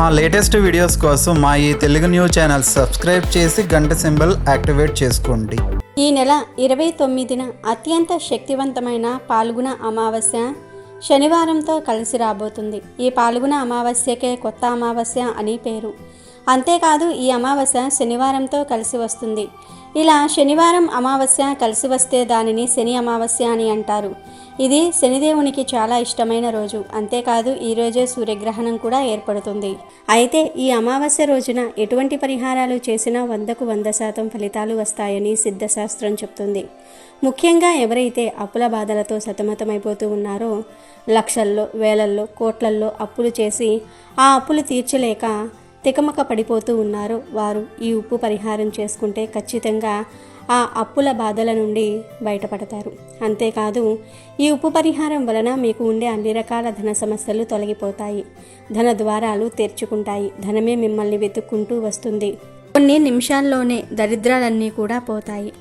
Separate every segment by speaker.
Speaker 1: మా latest videos కోసం మా ఈ తెలుగు న్యూస్ ఛానల్ సబ్స్క్రైబ్ చేసి గంట సింబల్ యాక్టివేట్ చేసుకోండి.
Speaker 2: ఈ నెల ఇరవై తొమ్మిదిన అత్యంత శక్తివంతమైన పాల్గొన అమావాస్య శనివారంతో కలిసి రాబోతుంది. ఈ పాల్గొన అమావాస్యకే కొత్త అమావాస్య అని పేరు. అంతేకాదు ఈ అమావాస్య శనివారంతో కలిసి వస్తుంది. ఇలా శనివారం అమావాస్య కలిసి వస్తే దానిని శని అమావాస్య అని అంటారు. ఇది శనిదేవునికి చాలా ఇష్టమైన రోజు. అంతేకాదు ఈ రోజే సూర్యగ్రహణం కూడా ఏర్పడుతుంది. అయితే ఈ అమావాస్య రోజున ఎటువంటి పరిహారాలు చేసినా వందకు వంద శాతం ఫలితాలు వస్తాయని సిద్ధశాస్త్రం చెప్తుంది. ముఖ్యంగా ఎవరైతే అప్పుల బాధలతో సతమతమైపోతూ ఉన్నారో లక్షల్లో వేలల్లో కోట్లల్లో అప్పులు చేసి ఆ అప్పులు తీర్చలేక తికమక పడిపోతూ ఉన్నారో వారు ఈ ఉప్పు పరిహారం చేసుకుంటే ఖచ్చితంగా ఆ అప్పుల బాధల నుండి బయటపడతారు. అంతేకాదు ఈ ఉప్పు పరిహారం వలన మీకు ఉండే అన్ని రకాల ధన సమస్యలు తొలగిపోతాయి. ధన ద్వారాలు తెరుచుకుంటాయి. ధనమే మిమ్మల్ని వెతుక్కుంటూ వస్తుంది. కొన్ని నిమిషాల్లోనే దరిద్రాలన్నీ కూడా పోతాయి.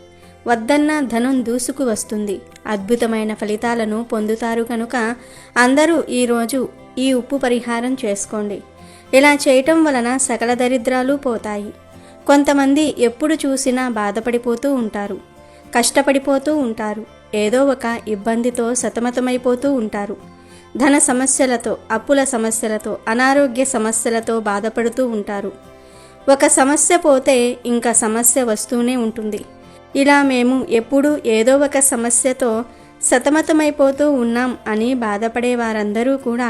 Speaker 2: వద్దన్న ధనం దూసుకు వస్తుంది. అద్భుతమైన ఫలితాలను పొందుతారు కనుక అందరూ ఈరోజు ఈ ఉప్పు పరిహారం చేసుకోండి. ఇలా చేయటం వలన సకల దరిద్రాలు పోతాయి. కొంతమంది ఎప్పుడు చూసినా బాధపడిపోతూ ఉంటారు కష్టపడిపోతూ ఉంటారు ఏదో ఒక ఇబ్బందితో సతమతమైపోతూ ఉంటారు. ధన సమస్యలతో అప్పుల సమస్యలతో అనారోగ్య సమస్యలతో బాధపడుతూ ఉంటారు. ఒక సమస్య పోతే ఇంకా సమస్య వస్తూనే ఉంటుంది. ఇలా మేము ఎప్పుడూ ఏదో ఒక సమస్యతో సతమతమైపోతూ ఉన్నాం అని బాధపడే వారందరూ కూడా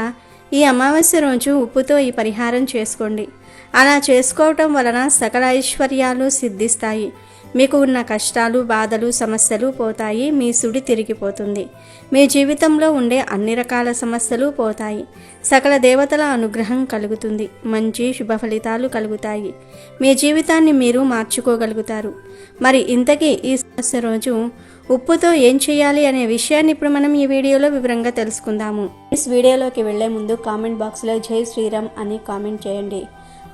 Speaker 2: ఈ అమావాస్య రోజు ఉప్పుతో ఈ పరిహారం చేసుకోండి. అలా చేసుకోవటం వలన సకల ఐశ్వర్యాలు సిద్ధిస్తాయి. మీకు ఉన్న కష్టాలు బాధలు సమస్యలు పోతాయి మీ సుడి తిరిగిపోతుంది. మీ జీవితంలో ఉండే అన్ని రకాల సమస్యలు పోతాయి. సకల దేవతల అనుగ్రహం కలుగుతుంది. మంచి శుభ ఫలితాలు కలుగుతాయి. మీ జీవితాన్ని మీరు మార్చుకోగలుగుతారు. మరి ఇంతకీ ఈ సమస్య రోజు ఉప్పుతో ఏం చేయాలి అనే విషయాన్ని ఇప్పుడు మనం ఈ వీడియోలో వివరంగా తెలుసుకుందాము. ఈ వీడియోలోకి వెళ్ళే ముందు కామెంట్ బాక్స్లో జై శ్రీరామ్ అని కామెంట్ చేయండి.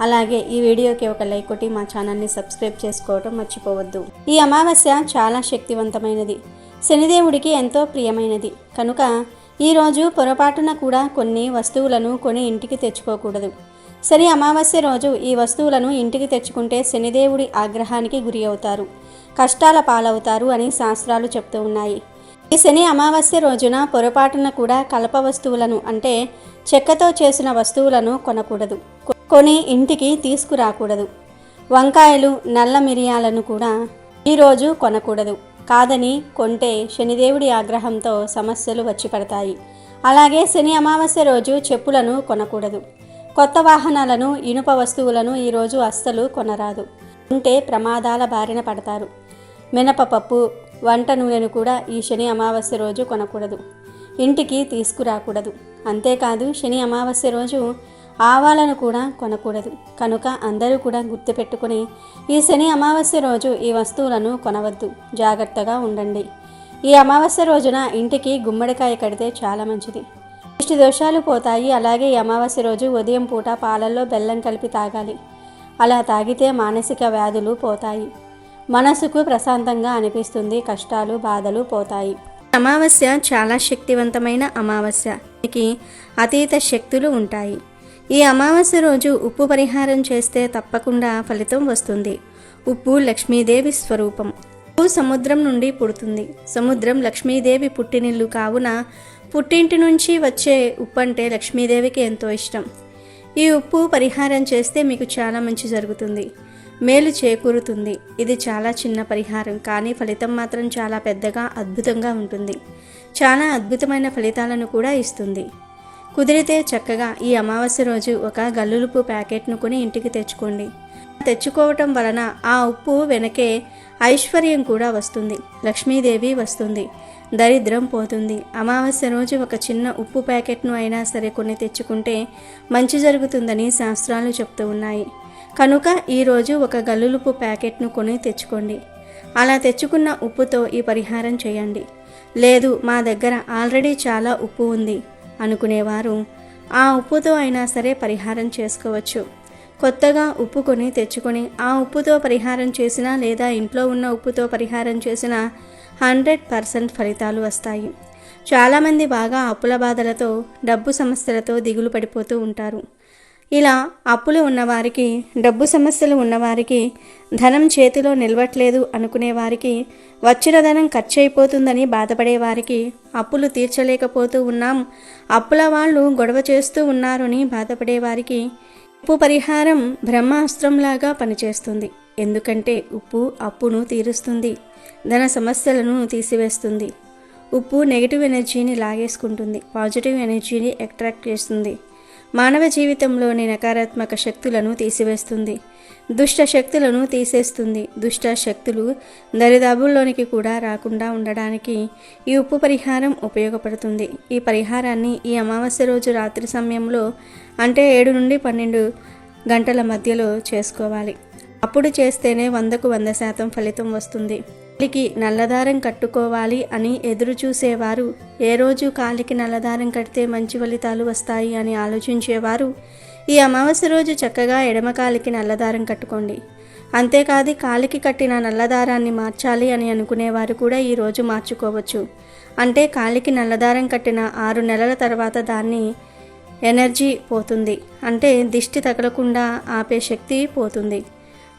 Speaker 2: అలాగే ఈ వీడియోకి ఒక లైక్ కొట్టి మా ఛానల్ని సబ్స్క్రైబ్ చేసుకోవడం మర్చిపోవద్దు. ఈ అమావాస్య చాలా శక్తివంతమైనది. శనిదేవుడికి ఎంతో ప్రియమైనది. కనుక ఈరోజు పొరపాటున కూడా కొన్ని వస్తువులను కొని ఇంటికి తెచ్చుకోకూడదు. శని అమావాస్య రోజు ఈ వస్తువులను ఇంటికి తెచ్చుకుంటే శనిదేవుడి ఆగ్రహానికి గురి అవుతారు. కష్టాల పాలవుతారు అని శాస్త్రాలు చెప్తూ ఉన్నాయి. ఈ శని అమావాస్య రోజున పొరపాటున కూడా కలప వస్తువులను అంటే చెక్కతో చేసిన వస్తువులను కొనకూడదు. కొని ఇంటికి తీసుకురాకూడదు. వంకాయలు నల్ల మిరియాలను కూడా ఈరోజు కొనకూడదు. కాదని కొంటే శనిదేవుడి ఆగ్రహంతో సమస్యలు వచ్చి పడతాయి. అలాగే శని అమావాస్య రోజు చెప్పులను కొనకూడదు. కొత్త వాహనాలను ఇనుప వస్తువులను ఈరోజు అస్సలు కొనరాదు. ఉంటే ప్రమాదాల బారిన పడతారు. మినపపప్పు వంట నూనెను కూడా ఈ శని అమావాస్య రోజు కొనకూడదు. ఇంటికి తీసుకురాకూడదు. అంతేకాదు శని అమావాస్య రోజు ఆవాలను కూడా కొనకూడదు. కనుక అందరూ కూడా గుర్తుపెట్టుకుని ఈ శని అమావాస్య రోజు ఈ వస్తువులను కొనవద్దు. జాగ్రత్తగా ఉండండి. ఈ అమావాస్య రోజున ఇంటికి గుమ్మడికాయ కడితే చాలా మంచిది. దృష్టి దోషాలు పోతాయి. అలాగే ఈ అమావాస్య రోజు ఉదయం పూట పాలల్లో బెల్లం కలిపి తాగాలి. అలా తాగితే మానసిక వ్యాధులు పోతాయి. మనసుకు ప్రశాంతంగా అనిపిస్తుంది. కష్టాలు బాధలు పోతాయి. అమావాస్య చాలా శక్తివంతమైన అమావాస్య. దీనికి అతీత శక్తులు ఉంటాయి. ఈ అమావాస్య రోజు ఉప్పు పరిహారం చేస్తే తప్పకుండా ఫలితం వస్తుంది. ఉప్పు లక్ష్మీదేవి స్వరూపం. ఉప్పు సముద్రం నుండి పుడుతుంది. సముద్రం లక్ష్మీదేవి పుట్టినిల్లు కావున పుట్టింటి నుంచి వచ్చే ఉప్పు అంటే లక్ష్మీదేవికి ఎంతో ఇష్టం. ఈ ఉప్పు పరిహారం చేస్తే మీకు చాలా మంచి జరుగుతుంది. మేలు చేకూరుతుంది. ఇది చాలా చిన్న పరిహారం కానీ ఫలితం మాత్రం చాలా పెద్దగా అద్భుతంగా ఉంటుంది. చాలా అద్భుతమైన ఫలితాలను కూడా ఇస్తుంది. కుదిరితే చక్కగా ఈ అమావాస్య రోజు ఒక గల్లులుపు ప్యాకెట్ను కొని ఇంటికి తెచ్చుకోండి. తెచ్చుకోవటం వలన ఆ ఉప్పు వెనకే ఐశ్వర్యం కూడా వస్తుంది. లక్ష్మీదేవి వస్తుంది. దరిద్రం పోతుంది. అమావాస్య రోజు ఒక చిన్న ఉప్పు ప్యాకెట్ను అయినా సరే కొన్ని తెచ్చుకుంటే మంచి జరుగుతుందని శాస్త్రాలు చెప్తూ ఉన్నాయి. కనుక ఈరోజు ఒక గల్లులుపు ప్యాకెట్ను కొని తెచ్చుకోండి. అలా తెచ్చుకున్న ఉప్పుతో ఈ పరిహారం చేయండి. లేదు మా దగ్గర ఆల్రెడీ చాలా ఉప్పు ఉంది. అనుకునేవారు. ఆ ఉప్పుతో అయినా సరే పరిహారం చేసుకోవచ్చు. కొత్తగా ఉప్పు కొని తెచ్చుకొని ఆ ఉప్పుతో పరిహారం చేసినా లేదా ఇంట్లో ఉన్న ఉప్పుతో పరిహారం చేసినా హండ్రెడ్ పర్సెంట్ ఫలితాలు వస్తాయి. చాలామంది బాగా అప్పుల బాధలతో డబ్బు సమస్యలతో దిగులు పడిపోతూ ఉంటారు. ఇలా అప్పులు ఉన్నవారికి డబ్బు సమస్యలు ఉన్నవారికి ధనం చేతిలో నిలవట్లేదు అనుకునేవారికి వచ్చిన ధనం ఖర్చు అయిపోతుందని బాధపడేవారికి అప్పులు తీర్చలేకపోతూ ఉన్నాం. అప్పుల వాళ్ళు గొడవ చేస్తూ ఉన్నారని బాధపడేవారికి ఉప్పు పరిహారం బ్రహ్మాస్త్రంలాగా పనిచేస్తుంది. ఎందుకంటే ఉప్పు అప్పును తీరుస్తుంది ధన సమస్యలను తీసివేస్తుంది. ఉప్పు నెగిటివ్ ఎనర్జీని లాగేసుకుంటుంది పాజిటివ్ ఎనర్జీని అట్రాక్ట్ చేస్తుంది. మానవ జీవితంలోని నకారాత్మక శక్తులను తీసివేస్తుంది. దుష్ట శక్తులను తీసేస్తుంది. దుష్ట శక్తులు దరిదాబుల్లోనికి కూడా రాకుండా ఉండడానికి ఈ ఉప్పు పరిహారం ఉపయోగపడుతుంది. ఈ పరిహారాన్ని ఈ అమావాస్య రోజు రాత్రి సమయంలో అంటే ఏడు నుండి పన్నెండు గంటల మధ్యలో చేసుకోవాలి. అప్పుడు చేస్తేనే వందకు వంద శాతం ఫలితం వస్తుంది. కాలికి నల్లదారం కట్టుకోవాలి అని ఎదురు చూసేవారు ఏ రోజు కాలికి నల్లదారం కడితే మంచి ఫలితాలు వస్తాయి అని ఆలోచించేవారు. ఈ అమావాస్య రోజు చక్కగా ఎడమ కాలికి నల్లదారం కట్టుకోండి. అంతేకాదు కాలికి కట్టిన నల్లదారాన్ని మార్చాలి అని అనుకునేవారు కూడా ఈ రోజు మార్చుకోవచ్చు. అంటే కాలికి నల్లదారం కట్టిన ఆరు నెలల తర్వాత దాన్ని ఎనర్జీ పోతుంది. అంటే దిష్టి తగలకుండా ఆపే శక్తి పోతుంది.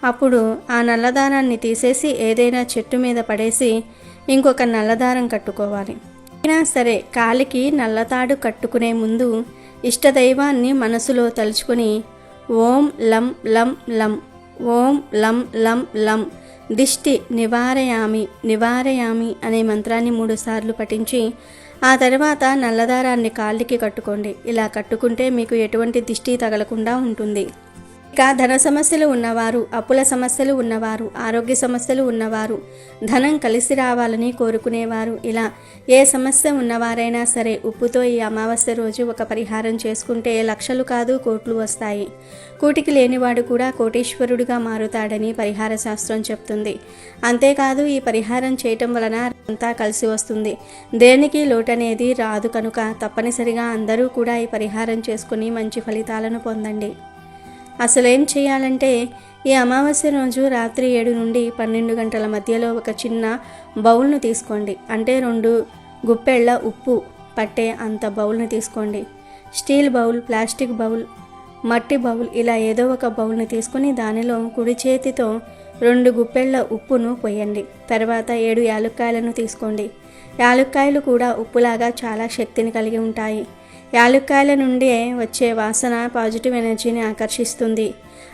Speaker 2: అప్పుడు ఆ నల్లదారాన్ని తీసేసి ఏదైనా చెట్టు మీద పడేసి ఇంకొక నల్లదారం కట్టుకోవాలి. అయినా సరే కాలికి నల్లతాడు కట్టుకునే ముందు ఇష్టదైవాన్ని మనసులో తలుచుకుని ఓం లం లం లం ఓం లం లం లం దిష్టి నివారయామి నివారయామి అనే మంత్రాన్ని మూడుసార్లు పఠించి ఆ తర్వాత నల్లదారాన్ని కాళ్ళకి కట్టుకోండి. ఇలా కట్టుకుంటే మీకు ఎటువంటి దిష్టి తగలకుండా ఉంటుంది. ఇక ధన సమస్యలు ఉన్నవారు అప్పుల సమస్యలు ఉన్నవారు ఆరోగ్య సమస్యలు ఉన్నవారు ధనం కలిసి రావాలని కోరుకునేవారు. ఇలా ఏ సమస్య ఉన్నవారైనా సరే ఉప్పుతో ఈ అమావాస్య రోజు ఒక పరిహారం చేసుకుంటే లక్షలు కాదు కోట్లు వస్తాయి. కూటికి లేనివాడు కూడా కోటీశ్వరుడిగా మారుతాడని పరిహార శాస్త్రం చెప్తుంది. అంతేకాదు ఈ పరిహారం చేయటం వలన అంతా కలిసి వస్తుంది. దేనికి లోటనేది రాదు కనుక తప్పనిసరిగా అందరూ కూడా ఈ పరిహారం చేసుకుని మంచి ఫలితాలను పొందండి. అసలేం చేయాలంటే ఈ అమావాస్య రోజు రాత్రి ఏడు నుండి పన్నెండు గంటల మధ్యలో ఒక చిన్న బౌల్ను తీసుకోండి. అంటే రెండు గుప్పెళ్ళ ఉప్పు పట్టే అంత బౌల్ని తీసుకోండి. స్టీల్ బౌల్ ప్లాస్టిక్ బౌల్ మట్టి బౌల్ ఇలా ఏదో ఒక బౌల్ని తీసుకుని దానిలో కుడి చేతితో రెండు గుప్పెళ్ళ ఉప్పును పోయండి. తర్వాత ఏడు యాలుక్కాయలను తీసుకోండి. యాలుక్కాయలు కూడా ఉప్పులాగా చాలా శక్తిని కలిగి ఉంటాయి. యాలుక్కాయల నుండి వచ్చే వాసన పాజిటివ్ ఎనర్జీని ఆకర్షిస్తుంది.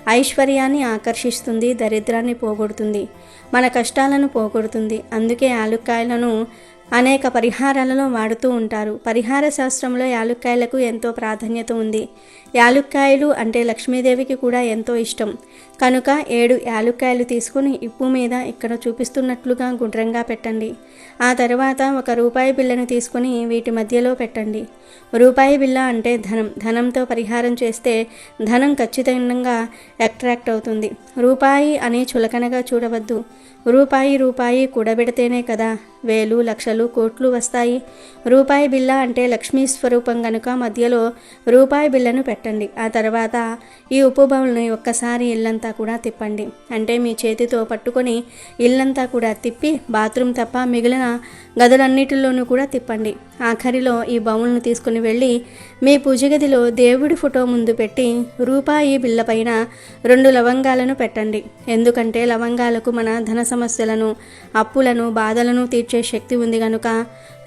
Speaker 2: ఐశ్వర్యాన్ని ఆకర్షిస్తుంది దరిద్రాన్ని పోగొడుతుంది మన కష్టాలను పోగొడుతుంది. అందుకే యాలుక్కాయలను అనేక పరిహారాలలో వాడుతూ ఉంటారు. పరిహార శాస్త్రంలో యాలుక్కాయలకు ఎంతో ప్రాధాన్యత ఉంది. యాలుక్కాయలు అంటే లక్ష్మీదేవికి కూడా ఎంతో ఇష్టం. కనుక ఏడు యాలుక్కాయలు తీసుకుని ఇప్పు మీద ఇక్కడ చూపిస్తున్నట్లుగా గుండ్రంగా పెట్టండి. ఆ తర్వాత ఒక రూపాయి బిళ్ళను తీసుకుని వీటి మధ్యలో పెట్టండి. రూపాయి బిళ్ళ అంటే ధనం. ధనంతో పరిహారం చేస్తే ధనం ఖచ్చితంగా అట్రాక్ట్ అవుతుంది. రూపాయి అని చులకనగా చూడవద్దు. రూపాయి రూపాయి కూడబెడితేనే కదా వేలు లక్షలు కోట్లు వస్తాయి. రూపాయి బిళ్ళ అంటే లక్ష్మీ స్వరూపం గనుక మధ్యలో రూపాయి బిళ్ళను పెట్టండి. ఆ తర్వాత ఈ ఉప్పు బౌల్ని ఒక్కసారి ఇల్లంతా కూడా తిప్పండి. అంటే మీ చేతితో పట్టుకొని ఇల్లంతా కూడా తిప్పి బాత్రూమ్ తప్ప మిగిలిన గదులన్నిటిలోనూ కూడా తిప్పండి. ఆఖరిలో ఈ బౌల్ను తీసుకుని వెళ్ళి మీ పూజ గదిలో దేవుడి ఫోటో ముందు పెట్టి రూపాయి బిళ్ళ పైన రెండు లవంగాలను పెట్టండి. ఎందుకంటే లవంగాలకు మన ధన సమస్యలను అప్పులను బాధలను తీర్చే శక్తి ఉంది కనుక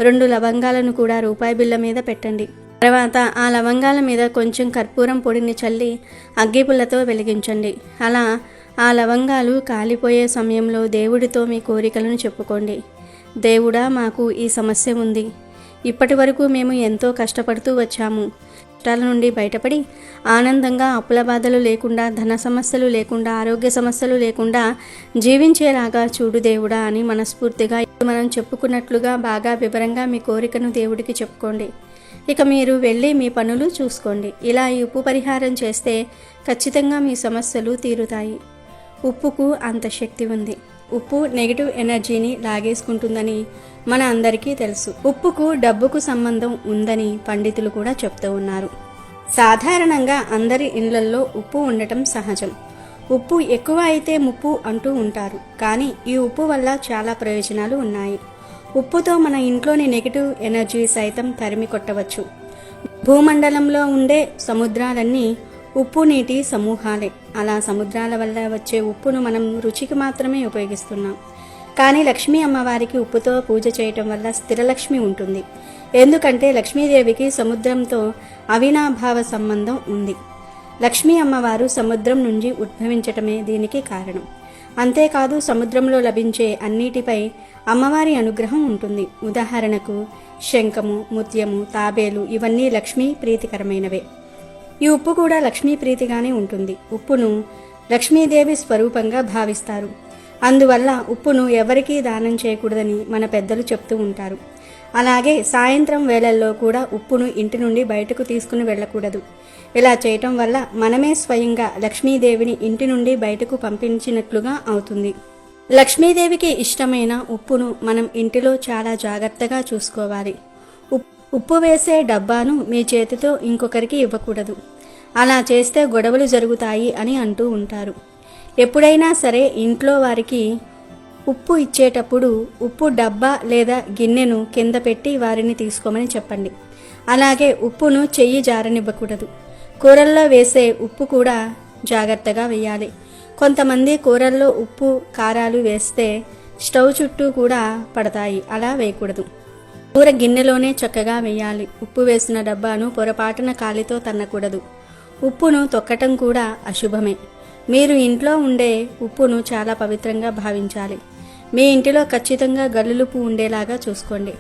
Speaker 2: రెండు లవంగాలను కూడా రూపాయి బిళ్ళ మీద పెట్టండి. తర్వాత ఆ లవంగాల మీద కొంచెం కర్పూరం పొడిని చల్లి అగ్గిపుల్లతో వెలిగించండి. అలా ఆ లవంగాలు కాలిపోయే సమయంలో దేవుడితో మీ కోరికలను చెప్పుకోండి. దేవుడా మాకు ఈ సమస్య ఉంది. ఇప్పటి వరకు మేము ఎంతో కష్టపడుతూ వచ్చాము. కష్టాల నుండి బయటపడి ఆనందంగా అప్పుల బాధలు లేకుండా ధన సమస్యలు లేకుండా ఆరోగ్య సమస్యలు లేకుండా జీవించేలాగా చూడు దేవుడా అని మనస్ఫూర్తిగా మనం చెప్పుకున్నట్లుగా బాగా వివరంగా మీ కోరికను దేవుడికి చెప్పుకోండి. ఇక మీరు వెళ్ళి మీ పనులు చూసుకోండి. ఇలా ఈ ఉప్పు పరిహారం చేస్తే ఖచ్చితంగా మీ సమస్యలు తీరుతాయి. ఉప్పుకు అంత శక్తి ఉంది. ఉప్పు నెగిటివ్ ఎనర్జీని లాగేసుకుంటుందని మన అందరికీ తెలుసు. ఉప్పుకు డబ్బుకు సంబంధం ఉందని పండితులు కూడా చెప్తూ ఉన్నారు. సాధారణంగా అందరి ఇళ్ళల్లో ఉప్పు ఉండటం సహజం. ఉప్పు ఎక్కువ అయితే ముప్పు అంటూ ఉంటారు. కానీ ఈ ఉప్పు వల్ల చాలా ప్రయోజనాలు ఉన్నాయి. ఉప్పుతో మన ఇంట్లోని నెగిటివ్ ఎనర్జీ సైతం తరిమి కొట్టవచ్చు. భూమండలంలో ఉండే సముద్రాలన్నీ ఉప్పు నీటి సమూహాలే. అలా సముద్రాల వల్ల వచ్చే ఉప్పును మనం రుచికి మాత్రమే ఉపయోగిస్తున్నాం. కానీ లక్ష్మీ అమ్మవారికి ఉప్పుతో పూజ చేయటం వల్ల స్థిరలక్ష్మి ఉంటుంది. ఎందుకంటే లక్ష్మీదేవికి సముద్రంతో అవినాభావ సంబంధం ఉంది. లక్ష్మీ అమ్మవారు సముద్రం నుంచి ఉద్భవించటమే దీనికి కారణం. అంతేకాదు సముద్రంలో లభించే అన్నిటిపై అమ్మవారి అనుగ్రహం ఉంటుంది. ఉదాహరణకు శంఖము ముత్యము తాబేలు ఇవన్నీ లక్ష్మీ ప్రీతికరమైనవే. ఈ ఉప్పు కూడా లక్ష్మీ ప్రీతిగానే ఉంటుంది. ఉప్పును లక్ష్మీదేవి స్వరూపంగా భావిస్తారు. అందువల్ల ఉప్పును ఎవరికీ దానం చేయకూడదని మన పెద్దలు చెప్తూ ఉంటారు. అలాగే సాయంత్రం వేళల్లో కూడా ఉప్పును ఇంటి నుండి బయటకు తీసుకుని వెళ్ళకూడదు. ఇలా చేయటం వల్ల మనమే స్వయంగా లక్ష్మీదేవిని ఇంటి నుండి బయటకు పంపించినట్లుగా అవుతుంది. లక్ష్మీదేవికి ఇష్టమైన ఉప్పును మనం ఇంటిలో చాలా జాగ్రత్తగా చూసుకోవాలి. ఉప్- ఉప్పు వేసే డబ్బాను మీ చేతితో ఇంకొకరికి ఇవ్వకూడదు. అలా చేస్తే గొడవలు జరుగుతాయి అని అంటూ ఉంటారు. ఎప్పుడైనా సరే ఇంట్లో వారికి ఉప్పు ఇచ్చేటప్పుడు ఉప్పు డబ్బా లేదా గిన్నెను కింద పెట్టి వారిని తీసుకోమని చెప్పండి. అలాగే ఉప్పును చెయ్యి జారనివ్వకూడదు. కూరల్లో వేసే ఉప్పు కూడా జాగ్రత్తగా వేయాలి. కొంతమంది కూరల్లో ఉప్పు కారాలు వేస్తే స్టవ్ చుట్టూ కూడా పడతాయి. అలా వేయకూడదు. కూర గిన్నెలోనే చక్కగా వేయాలి. ఉప్పు వేసిన డబ్బాను పొరపాటున కాలితో తన్నకూడదు. ఉప్పును తొక్కటం కూడా అశుభమే. మీరు ఇంట్లో ఉండే ఉప్పును చాలా పవిత్రంగా భావించాలి. మీ ఇంటిలో ఖచ్చితంగా గల్లులుపు ఉండేలాగా చూసుకోండి.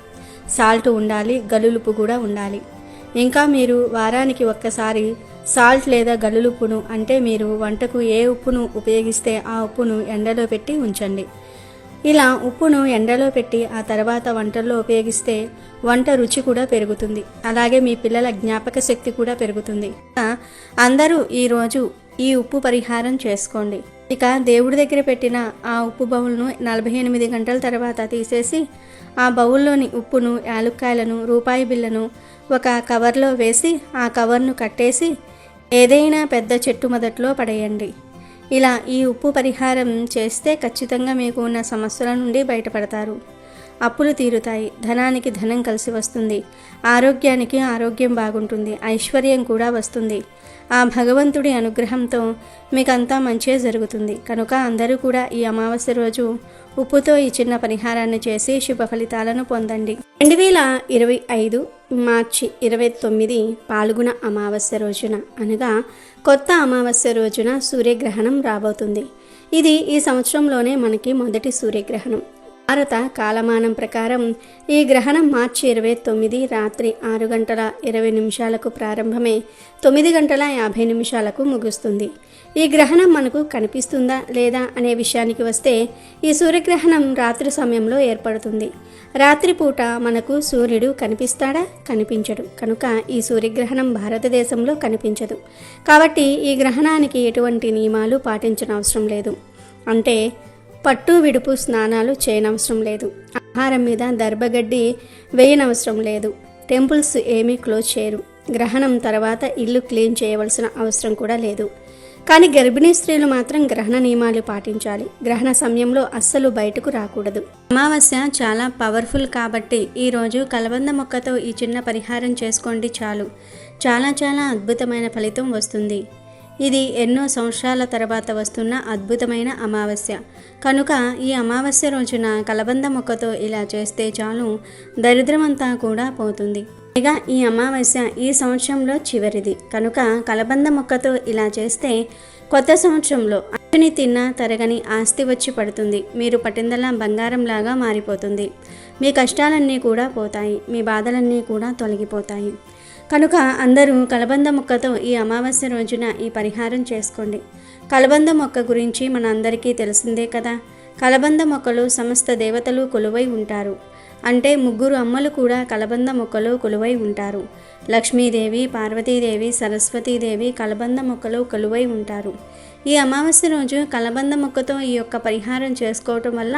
Speaker 2: సాల్ట్ ఉండాలి గల్లులుపు కూడా ఉండాలి. ఇంకా మీరు వారానికి ఒక్కసారి సాల్ట్ లేదా గల్లులుప్పును అంటే మీరు వంటకు ఏ ఉప్పును ఉపయోగిస్తే ఆ ఉప్పును ఎండలో పెట్టి ఉంచండి. ఇలా ఉప్పును ఎండలో పెట్టి ఆ తర్వాత వంటల్లో ఉపయోగిస్తే వంట రుచి కూడా పెరుగుతుంది. అలాగే మీ పిల్లల జ్ఞాపక శక్తి కూడా పెరుగుతుంది. అందరూ ఈరోజు ఈ ఉప్పు పరిహారం చేసుకోండి. ఇక దేవుడి దగ్గర పెట్టిన ఆ ఉప్పు బౌల్ను నలభై ఎనిమిది గంటల తర్వాత తీసేసి ఆ బౌల్లోని ఉప్పును యాలుక్కాయలను రూపాయి బిళ్ళను ఒక కవర్లో వేసి ఆ కవర్ను కట్టేసి ఏదైనా పెద్ద చెట్టు మొదట్లో పడేయండి. ఇలా ఈ ఉప్పు పరిహారం చేస్తే ఖచ్చితంగా మీకు ఉన్న సమస్యల నుండి బయటపడతారు. అప్పులు తీరుతాయి. ధనానికి ధనం కలిసి వస్తుంది. ఆరోగ్యానికి ఆరోగ్యం బాగుంటుంది. ఐశ్వర్యం కూడా వస్తుంది. ఆ భగవంతుడి అనుగ్రహంతో మీకంతా మంచిగా జరుగుతుంది. కనుక అందరూ కూడా ఈ అమావాస్య రోజు ఉప్పుతో ఈ చిన్న పరిహారాన్ని చేసి శుభ ఫలితాలను పొందండి. రెండు వేల ఇరవై ఐదు మార్చి ఇరవై తొమ్మిది పాల్గొన అమావాస్య రోజున అనగా కొత్త అమావాస్య రోజున సూర్యగ్రహణం రాబోతుంది. ఇది ఈ సంవత్సరంలోనే మనకి మొదటి సూర్యగ్రహణం. భారత కాలమానం ప్రకారం ఈ గ్రహణం మార్చి ఇరవై తొమ్మిది రాత్రి ఆరు గంటల ఇరవై నిమిషాలకు ప్రారంభమై తొమ్మిది గంటల యాభై నిమిషాలకు ముగుస్తుంది. ఈ గ్రహణం మనకు కనిపిస్తుందా లేదా అనే విషయానికి వస్తే ఈ సూర్యగ్రహణం రాత్రి సమయంలో ఏర్పడుతుంది. రాత్రిపూట మనకు సూర్యుడు కనిపిస్తాడా? కనిపించడు. కనుక ఈ సూర్యగ్రహణం భారతదేశంలో కనిపించదు. కాబట్టి ఈ గ్రహణానికి ఎటువంటి నియమాలు పాటించనవసరం లేదు. అంటే పట్టు విడుపు స్నానాలు చేయనవసరం లేదు. ఆహారం మీద దర్భగడ్డి వేయనవసరం లేదు. టెంపుల్స్ ఏమీ క్లోజ్ చేయరు. గ్రహణం తర్వాత ఇల్లు క్లీన్ చేయవలసిన అవసరం కూడా లేదు. కానీ గర్భిణీ స్త్రీలు మాత్రం గ్రహణ నియమాలు పాటించాలి. గ్రహణ సమయంలో అస్సలు బయటకు రాకూడదు. అమావాస్య చాలా పవర్ఫుల్ కాబట్టి ఈరోజు కలబంద మొక్కతో ఈ చిన్న పరిహారం చేసుకోండి చాలు. చాలా చాలా అద్భుతమైన ఫలితం వస్తుంది. ఇది ఎన్నో సంవత్సరాల తర్వాత వస్తున్న అద్భుతమైన అమావాస్య. కనుక ఈ అమావాస్య రోజున కలబంద మొక్కతో ఇలా చేస్తే చాలు దరిద్రమంతా కూడా పోతుంది. పైగా ఈ అమావాస్య ఈ సంవత్సరంలో చివరిది. కనుక కలబంద మొక్కతో ఇలా చేస్తే కొత్త సంవత్సరంలో అట్టుని తిన్నా తరగని ఆస్తి వచ్చి పడుతుంది. మీరు పటిందలా బంగారంలాగా మారిపోతుంది. మీ కష్టాలన్నీ కూడా పోతాయి. మీ బాధలన్నీ కూడా తొలగిపోతాయి. కనుక అందరూ కలబంద మొక్కతో ఈ అమావాస్య రోజున ఈ పరిహారం చేసుకోండి. కలబంద మొక్క గురించి మన అందరికీ తెలిసిందే కదా. కలబంద మొక్కలు సమస్త దేవతలు కొలువై ఉంటారు. అంటే ముగ్గురు అమ్మలు కూడా కలబంద మొక్కలో కొలువై ఉంటారు. లక్ష్మీదేవి పార్వతీదేవి సరస్వతీదేవి కలబంద మొక్కలో కొలువై ఉంటారు. ఈ అమావాస్య రోజు కలబంద మొక్కతో ఈ యొక్క పరిహారం చేసుకోవటం వల్ల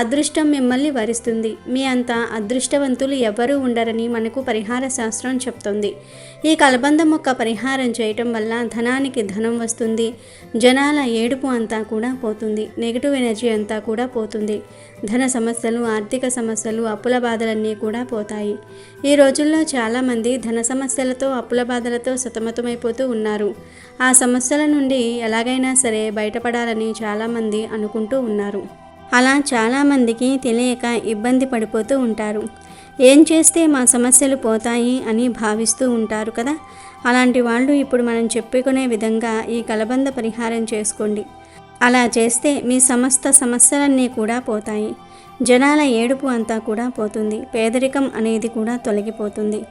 Speaker 2: అదృష్టం మిమ్మల్ని వరిస్తుంది. మీ అంత అదృష్టవంతులు ఎవరూ ఉండరని మనకు పరిహార శాస్త్రం చెప్తుంది. ఈ కలబంద మొక్క పరిహారం చేయటం వల్ల ధనానికి ధనం వస్తుంది. జనాల ఏడుపు అంతా కూడా పోతుంది. నెగిటివ్ ఎనర్జీ అంతా కూడా పోతుంది. ధన సమస్యలు ఆర్థిక సమస్యలు అప్పుల బాధలన్నీ కూడా పోతాయి. ఈ రోజుల్లో చాలామంది ధన సమస్యలతో అప్పుల బాధలతో సతమతమైపోతూ ఉన్నారు. ఆ సమస్యల నుండి ఎలాగైనా సరే బయటపడాలని చాలామంది అనుకుంటూ ఉన్నారు. అలా చాలామందికి తెలియక ఇబ్బంది పడిపోతూ ఉంటారు. ఏం చేస్తే మా సమస్యలు పోతాయి అని భావిస్తూ ఉంటారు కదా? అలాంటి వాళ్ళు ఇప్పుడు మనం చెప్పుకునే విధంగా ఈ కలబంద పరిహారం చేసుకోండి. అలా చేస్తే మీ సమస్త సమస్యలన్నీ కూడా పోతాయి. జనాల ఏడుపు అంతా కూడా పోతుంది. పేదరికం అనేది కూడా తొలగిపోతుంది.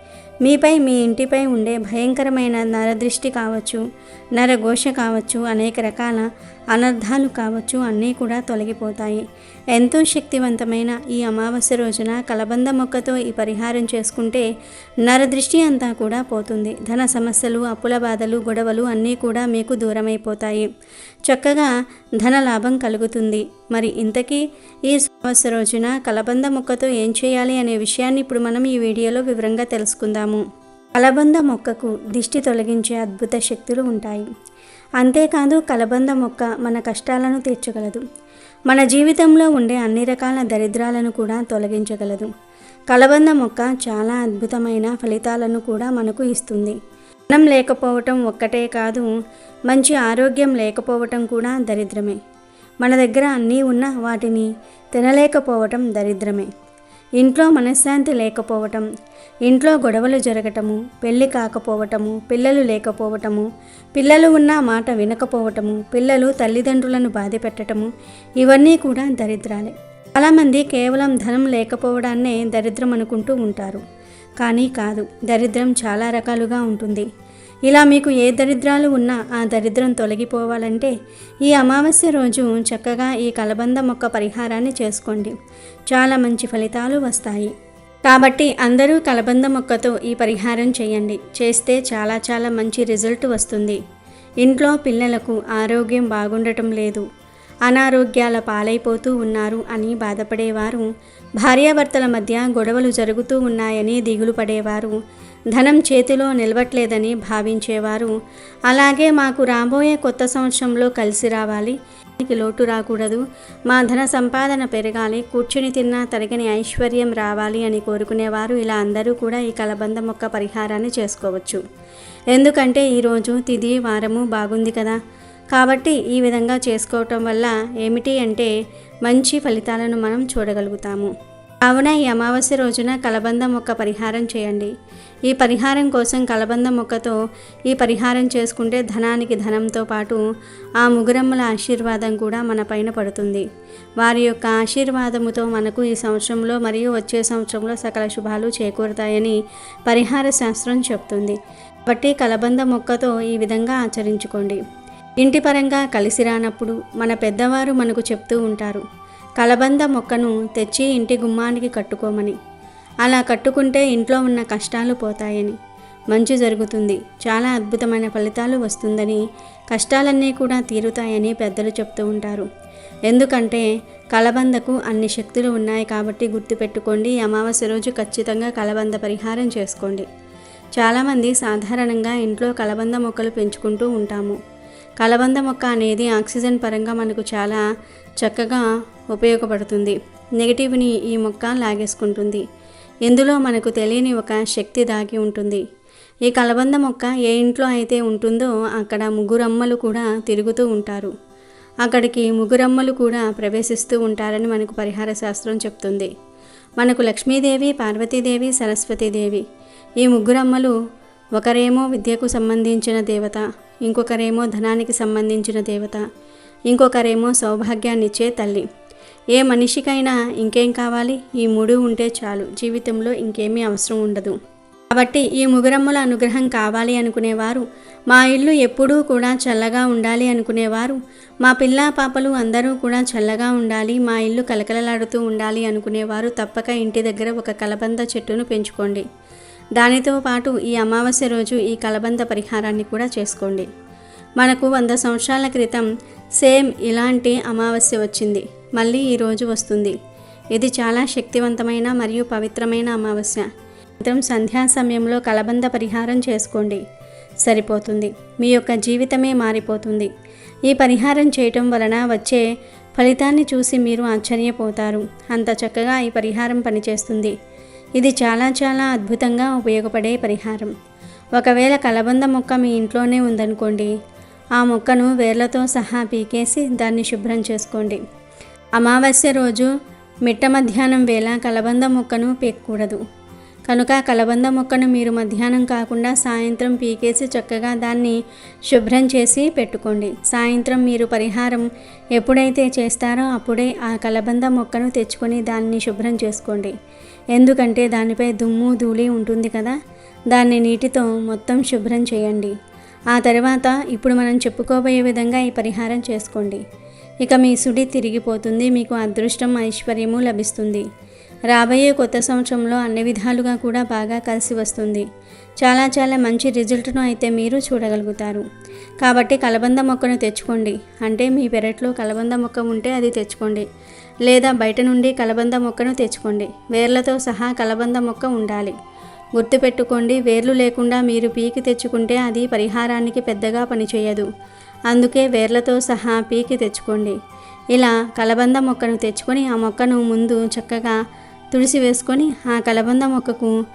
Speaker 2: మీపై మీ ఇంటిపై ఉండే భయంకరమైన నరదృష్టి కావచ్చు నరఘోష కావచ్చు అనేక రకాల అనర్థాలు కావచ్చు అన్నీ కూడా తొలగిపోతాయి. ఎంతో శక్తివంతమైన ఈ అమావాస్య రోజున కలబంద మొక్కతో ఈ పరిహారం చేసుకుంటే నరదృష్టి అంతా కూడా పోతుంది. ధన సమస్యలు అప్పుల బాధలు గొడవలు అన్నీ కూడా మీకు దూరమైపోతాయి. చక్కగా ధన లాభం కలుగుతుంది. మరి ఇంతకీ ఈ అమావాస్య రోజున కలబంద మొక్కతో ఏం చేయాలి అనే విషయాన్ని ఇప్పుడు మనం ఈ వీడియోలో వివరంగా తెలుసుకుందాం. తెలుసుకుందాము కలబంద మొక్కకు దిష్టి తొలగించే అద్భుత శక్తులు ఉంటాయి. అంతేకాదు కలబంద మొక్క మన కష్టాలను తీర్చగలదు. మన జీవితంలో ఉండే అన్ని రకాల దరిద్రాలను కూడా తొలగించగలదు. కలబంద మొక్క చాలా అద్భుతమైన ఫలితాలను కూడా మనకు ఇస్తుంది. ధనం లేకపోవటం ఒక్కటే కాదు మంచి ఆరోగ్యం లేకపోవటం కూడా దరిద్రమే. మన దగ్గర అన్నీ ఉన్న వాటిని తినలేకపోవటం దరిద్రమే. ఇంట్లో మనశ్శాంతి లేకపోవటం ఇంట్లో గొడవలు జరగటము పెళ్ళి కాకపోవటము పిల్లలు లేకపోవటము పిల్లలు ఉన్న మాట వినకపోవటము పిల్లలు తల్లిదండ్రులను బాధ పెట్టటము ఇవన్నీ కూడా దరిద్రాలే. చాలామంది కేవలం ధనం లేకపోవడాన్నే దరిద్రం అనుకుంటూ ఉంటారు. కానీ కాదు దరిద్రం చాలా రకాలుగా ఉంటుంది. ఇలా మీకు ఏ దరిద్రాలు ఉన్నా ఆ దరిద్రం తొలగిపోవాలంటే ఈ అమావాస్య రోజు చక్కగా ఈ కలబంద మొక్క పరిహారాన్ని చేసుకోండి. చాలా మంచి ఫలితాలు వస్తాయి. కాబట్టి అందరూ కలబంద మొక్కతో ఈ పరిహారం చేయండి. చేస్తే చాలా చాలా మంచి రిజల్ట్ వస్తుంది. ఇంట్లో పిల్లలకు ఆరోగ్యం బాగుండటం లేదు. అనారోగ్యాల పాలైపోతూ ఉన్నారు అని బాధపడేవారు. భార్యాభర్తల మధ్య గొడవలు జరుగుతూ ఉన్నాయని దిగులు పడేవారు. ధనం చేతిలో నిలవట్లేదని భావించేవారు. అలాగే మాకు రాబోయే కొత్త సంవత్సరంలో కలిసి రావాలి. లోటు రాకూడదు. మా ధన సంపాదన పెరగాలి. కూర్చుని తిన్నా తరగని ఐశ్వర్యం రావాలి అని కోరుకునేవారు. ఇలా అందరూ కూడా ఈ కలబంద మొక్క పరిహారాన్ని చేసుకోవచ్చు. ఎందుకంటే ఈరోజు తిది వారము బాగుంది కదా. కాబట్టి ఈ విధంగా చేసుకోవటం వల్ల ఏమిటి అంటే మంచి ఫలితాలను మనం చూడగలుగుతాము. కావున ఈ అమావాస్య రోజున కలబంద మొక్క పరిహారం చేయండి. ఈ పరిహారం కోసం కలబంద మొక్కతో ఈ పరిహారం చేసుకుంటే ధనానికి ధనంతో పాటు ఆ ముగురమ్మల ఆశీర్వాదం కూడా మన పైన పడుతుంది. వారి యొక్క ఆశీర్వాదముతో మనకు ఈ సంవత్సరంలో మరియు వచ్చే సంవత్సరంలో సకల శుభాలు చేకూరుతాయని పరిహార శాస్త్రం చెప్తుంది. కాబట్టి కలబంద మొక్కతో ఈ విధంగా ఆచరించుకోండి. ఇంటి పరంగా కలిసి రానప్పుడు మన పెద్దవారు మనకు చెప్తూ ఉంటారు కలబంద మొక్కను తెచ్చి ఇంటి గుమ్మానికి కట్టుకోమని. అలా కట్టుకుంటే ఇంట్లో ఉన్న కష్టాలు పోతాయని. మంచి జరుగుతుంది. చాలా అద్భుతమైన ఫలితాలు వస్తుందని కష్టాలన్నీ కూడా తీరుతాయని పెద్దలు చెప్తూ ఉంటారు. ఎందుకంటే కలబందకు అన్ని శక్తులు ఉన్నాయి కాబట్టి గుర్తుపెట్టుకోండి అమావాస్య రోజు ఖచ్చితంగా కలబంద పరిహారం చేసుకోండి. చాలామంది సాధారణంగా ఇంట్లో కలబంద మొక్కలు పెంచుకుంటూ ఉంటాము. కలబంద మొక్క అనేది ఆక్సిజన్ పరంగా మనకు చాలా చక్కగా ఉపయోగపడుతుంది. నెగిటివ్ని ఈ మొక్క లాగేసుకుంటుంది. ఇందులో మనకు తెలియని ఒక శక్తి దాగి ఉంటుంది. ఈ కలబంద మొక్క ఏ ఇంట్లో అయితే ఉంటుందో అక్కడ ముగ్గురమ్మలు కూడా తిరుగుతూ ఉంటారు. అక్కడికి ముగ్గురమ్మలు కూడా ప్రవేశిస్తూ ఉంటారని మనకు పరిహార శాస్త్రం చెప్తుంది. మనకు లక్ష్మీదేవి పార్వతీదేవి సరస్వతీదేవి ఈ ముగ్గురమ్మలు ఒకరేమో విద్యకు సంబంధించిన దేవత ఇంకొకరేమో ధనానికి సంబంధించిన దేవత ఇంకొకరేమో సౌభాగ్యాన్నిచ్చే తల్లి. ఏ మనిషికైనా ఇంకేం కావాలి? ఈ మూడు ఉంటే చాలు. జీవితంలో ఇంకేమీ అవసరం ఉండదు. కాబట్టి ఈ ముగురమ్మల అనుగ్రహం కావాలి అనుకునేవారు మా ఇల్లు ఎప్పుడూ కూడా చల్లగా ఉండాలి అనుకునేవారు మా పిల్ల పాపలు అందరూ కూడా చల్లగా ఉండాలి మా ఇల్లు కలకలలాడుతూ ఉండాలి అనుకునేవారు తప్పక ఇంటి దగ్గర ఒక కలబంద చెట్టును పెంచుకోండి. దానితో పాటు ఈ అమావాస్య రోజు ఈ కలబంద పరిహారాన్ని కూడా చేసుకోండి. మనకు వంద సంవత్సరాల క్రితం సేమ్ ఇలాంటి అమావాస్య వచ్చింది. మళ్ళీ ఈరోజు వస్తుంది. ఇది చాలా శక్తివంతమైన మరియు పవిత్రమైన అమావాస్య. క్రితం సంధ్యా సమయంలో కలబంద పరిహారం చేసుకోండి. సరిపోతుంది. మీ యొక్క జీవితమే మారిపోతుంది. ఈ పరిహారం చేయటం వలన వచ్చే ఫలితాన్ని చూసి మీరు ఆశ్చర్యపోతారు. అంత చక్కగా ఈ పరిహారం పనిచేస్తుంది. ఇది చాలా చాలా అద్భుతంగా ఉపయోగపడే పరిహారం. ఒకవేళ కలబంద మొక్క మీ ఇంట్లోనే ఉందనుకోండి ఆ మొక్కను వేర్లతో సహా పీకేసి దాన్ని శుభ్రం చేసుకోండి. అమావాస్య రోజు మిట్ట మధ్యాహ్నం వేళ కలబంద మొక్కను పీకకూడదు. కనుక కలబంద మొక్కను మీరు మధ్యాహ్నం కాకుండా సాయంత్రం పీకేసి చక్కగా దాన్ని శుభ్రం చేసి పెట్టుకోండి. సాయంత్రం మీరు పరిహారం ఎప్పుడైతే చేస్తారో అప్పుడే ఆ కలబంద మొక్కను తెచ్చుకొని దాన్ని శుభ్రం చేసుకోండి. ఎందుకంటే దానిపై దుమ్ము ధూళి ఉంటుంది కదా దాన్ని నీటితో మొత్తం శుభ్రం చేయండి. ఆ తర్వాత ఇప్పుడు మనం చెప్పుకోబోయే విధంగా ఈ పరిహారం చేసుకోండి. ఇక మీ సుడి తిరిగిపోతుంది మీకు అదృష్టం ఐశ్వర్యము లభిస్తుంది. రాబోయే కొత్త సంవత్సరంలో అన్ని విధాలుగా కూడా బాగా కలిసి వస్తుంది. చాలా చాలా మంచి రిజల్ట్ను అయితే మీరు చూడగలుగుతారు. కాబట్టి కలబంద మొక్కను తెచ్చుకోండి. అంటే మీ పెరట్లో కలబంద మొక్క ఉంటే అది తెచ్చుకోండి. లేదా బయట నుండి కలబంద మొక్కను తెచ్చుకోండి. వేర్లతో సహా కలబంద మొక్క ఉండాలి. గుర్తుపెట్టుకోండి వేర్లు లేకుండా మీరు పీకి తెచ్చుకుంటే అది పరిహారానికి పెద్దగా పనిచేయదు. అందుకే వేర్లతో సహా పీకి తెచ్చుకోండి. ఇలా కలబంద మొక్కను తెచ్చుకొని ఆ మొక్కను ముందు చక్కగా తుడిసి వేసుకొని ఆ కలబంద మొక్కకు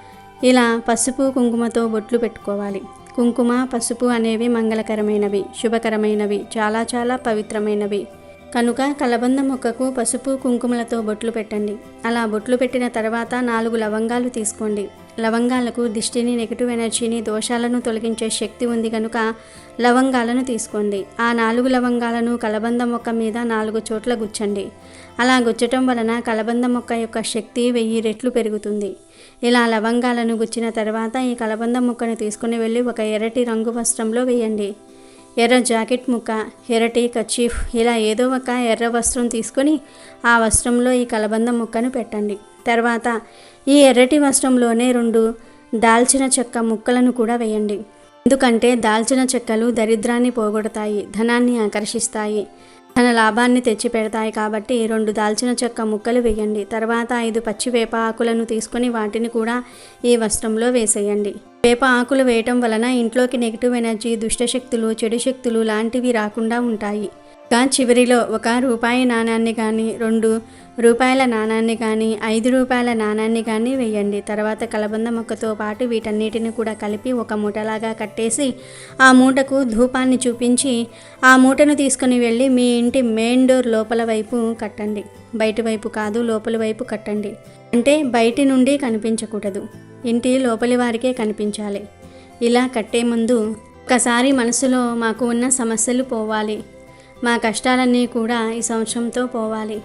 Speaker 2: ఇలా పసుపు కుంకుమతో బొట్లు పెట్టుకోవాలి. కుంకుమ పసుపు అనేవి మంగళకరమైనవి శుభకరమైనవి చాలా చాలా పవిత్రమైనవి. కనుక కలబంద మొక్కకు పసుపు కుంకుమలతో బొట్లు పెట్టండి. అలా బొట్లు పెట్టిన తర్వాత నాలుగు లవంగాలు తీసుకోండి. లవంగాలకు దిష్టిని నెగిటివ్ ఎనర్జీని దోషాలను తొలగించే శక్తి ఉంది కనుక లవంగాలను తీసుకోండి. ఆ నాలుగు లవంగాలను కలబంద మొక్క మీద నాలుగు చోట్ల గుచ్చండి. అలా గుచ్చటం వలన కలబంద మొక్క యొక్క శక్తి వెయ్యి రెట్లు పెరుగుతుంది. ఇలా లవంగాలను గుచ్చిన తర్వాత ఈ కలబంద ముక్కను తీసుకుని వెళ్ళి ఒక ఎర్రటి రంగు వస్త్రంలో వేయండి. ఎర్ర జాకెట్ ముక్క ఎర్రటి కచీఫ్ ఇలా ఏదో ఒక ఎర్ర వస్త్రం తీసుకొని ఆ వస్త్రంలో ఈ కలబంద ముక్కను పెట్టండి. తర్వాత ఈ ఎర్రటి వస్త్రంలోనే రెండు దాల్చిన చెక్క ముక్కలను కూడా వేయండి. ఎందుకంటే దాల్చిన చెక్కలు దరిద్రాన్ని పోగొడతాయి ధనాన్ని ఆకర్షిస్తాయి. తన లాభాన్ని తెచ్చి పెడతాయి కాబట్టి రెండు దాల్చిన చెక్క ముక్కలు వేయండి. తర్వాత ఐదు పచ్చి వేప ఆకులను తీసుకొని వాటిని కూడా ఈ వస్త్రంలో వేసేయండి. వేప ఆకులు వేయటం వలన ఇంట్లోకి నెగిటివ్ ఎనర్జీ దుష్టశక్తులు చెడు శక్తులు లాంటివి రాకుండా ఉంటాయి. ఇంకా చివరిలో ఒక రూపాయి నాణాన్ని కానీ రెండు రూపాయల నాణాన్ని కానీ ఐదు రూపాయల నాణాన్ని కానీ వేయండి. తర్వాత కలబంద మొక్కతో పాటు వీటన్నిటిని కూడా కలిపి ఒక మూటలాగా కట్టేసి ఆ మూటకు ధూపాన్ని చూపించి ఆ మూటను తీసుకుని వెళ్ళి మీ ఇంటి మెయిన్ డోర్ లోపల వైపు కట్టండి. బయట వైపు కాదు లోపల వైపు కట్టండి. అంటే బయటి నుండి కనిపించకూడదు. ఇంటి లోపలి వారికే కనిపించాలి. ఇలా కట్టే ముందు ఒకసారి మనసులో మాకు ఉన్న సమస్యలు పోవాలి. మా కష్టాలన్నీ కూడా ఈ సంవత్సరంతో పోవాలి.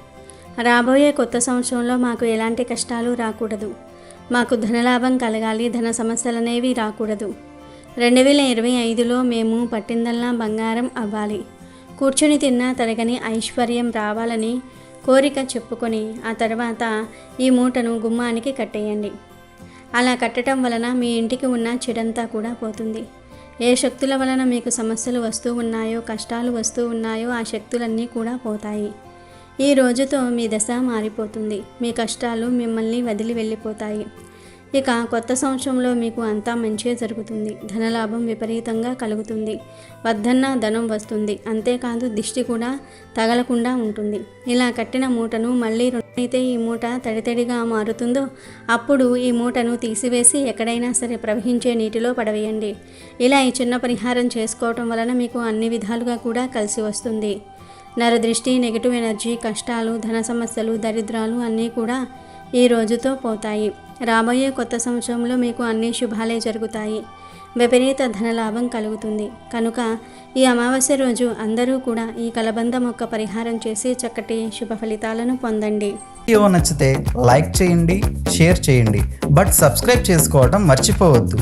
Speaker 2: రాబోయే కొత్త సంవత్సరంలో మాకు ఎలాంటి కష్టాలు రాకూడదు. మాకు ధనలాభం కలగాలి ధన సమస్యలు అనేవి రాకూడదు. రెండు వేల ఇరవై ఐదులో మేము పట్టిందల్లా బంగారం అవ్వాలి. కూర్చొని తిన్నా తరగని ఐశ్వర్యం రావాలని కోరిక చెప్పుకొని ఆ తర్వాత ఈ మూటను గుమ్మానికి కట్టేయండి. అలా కట్టడం వలన మీ ఇంటికి ఉన్న చెడంతా కూడా పోతుంది. ఏ శక్తుల వలన మీకు సమస్యలు వస్తూ ఉన్నాయో కష్టాలు వస్తూ ఉన్నాయో ఆ శక్తులన్నీ కూడా పోతాయి. ఈ రోజుతో మీ దశ మారిపోతుంది. మీ కష్టాలు మిమ్మల్ని వదిలి వెళ్ళిపోతాయి. ఇక కొత్త సంవత్సరంలో మీకు అంతా మంచిగా జరుగుతుంది. ధనలాభం విపరీతంగా కలుగుతుంది. వద్దన్న ధనం వస్తుంది. అంతేకాదు దిష్టి కూడా తగలకుండా ఉంటుంది. ఇలా కట్టిన మూటను మళ్ళీ అయితే ఈ మూట తడితడిగా మారుతుందో అప్పుడు ఈ మూటను తీసివేసి ఎక్కడైనా సరే ప్రవహించే నీటిలో పడవేయండి. ఇలా ఈ చిన్న పరిహారం చేసుకోవటం వలన మీకు అన్ని విధాలుగా కూడా కలిసి వస్తుంది. నరదృష్టి నెగిటివ్ ఎనర్జీ కష్టాలు ధన సమస్యలు దరిద్రాలు అన్నీ కూడా ఈ రోజుతో పోతాయి. రాబోయే కొత్త సంవత్సరంలో మీకు అన్ని శుభాలే జరుగుతాయి. విపరీత ధనలాభం కలుగుతుంది. కనుక ఈ అమావాస్య రోజు అందరూ కూడా ఈ కలబంద మొక్క పరిహారం చేసి చక్కటి శుభ ఫలితాలను పొందండి.
Speaker 1: వీడియో నచ్చితే లైక్ చేయండి షేర్ చేయండి. బట్ సబ్స్క్రైబ్ చేసుకోవడం మర్చిపోవద్దు.